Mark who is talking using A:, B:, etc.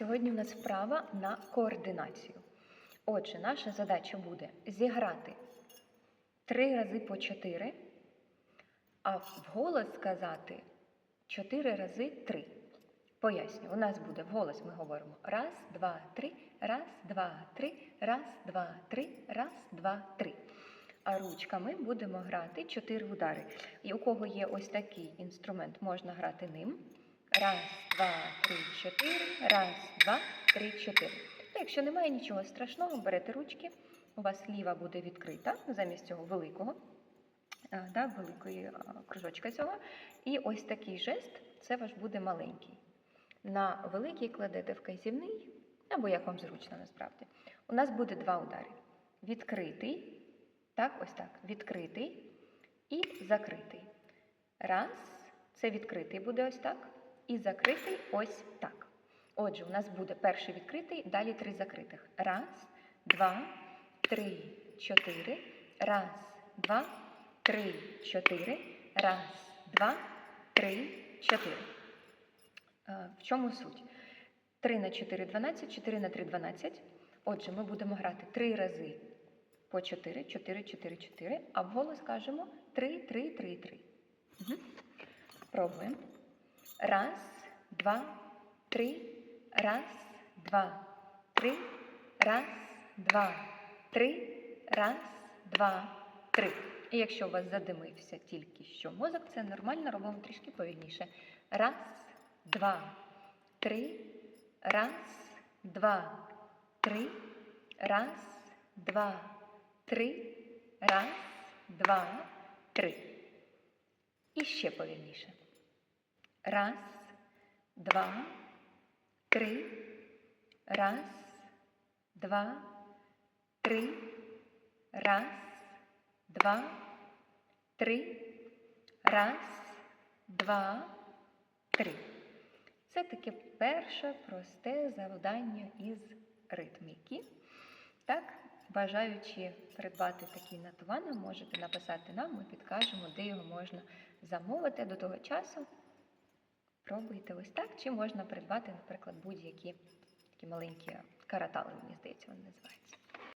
A: Сьогодні у нас вправа на координацію. Отже, наша задача буде зіграти три рази по чотири, а вголос сказати чотири рази три. Поясню, у нас буде вголос, ми говоримо раз, два, три, раз, два, три, раз, два, три, раз, два, три. А ручками будемо грати чотири удари. І у кого є ось такий інструмент, можна грати ним. Раз, два, три, чотири. Раз, два, три, чотири. Ну, якщо немає нічого страшного, берете ручки. У вас ліва буде відкрита замість цього великого, да, великої кружочка цього. І ось такий жест це ваш буде маленький. На великий кладете вказівний, або як вам зручно насправді. У нас буде два удари. Відкритий, так, ось так, відкритий і закритий. Раз, це відкритий буде ось так, і закритий ось так. Отже, у нас буде перший відкритий, далі три закритих. Раз, два, три, чотири. Раз, два, три, чотири. Раз, два, три, чотири. Е, В чому суть? 3 на 4 12, 4 на 3 12. Отже, ми будемо грати 3 рази по 4, 4, 4, 4, а вголос кажемо 3, 3, 3, 3. Угу. Пробуємо. Раз, два, три, раз, два, три, раз, два, три, раз, два, три. І якщо у вас задимився тільки що мозок, це нормально, робимо трішки повільніше. Раз, два, три, раз, два, три, раз, два, три, раз, два, три. І ще повільніше. Раз, два, три, раз, два, три, раз, два, три, раз, два, три. Це таке перше просте завдання із ритміки. Так, бажаючи придбати такий натувано, можете написати нам, ми підкажемо, де його можна замовити до того часу. Пробуйте ось так, чи можна придбати, наприклад, будь-які такі маленькі каратали, мені здається, вони називаються.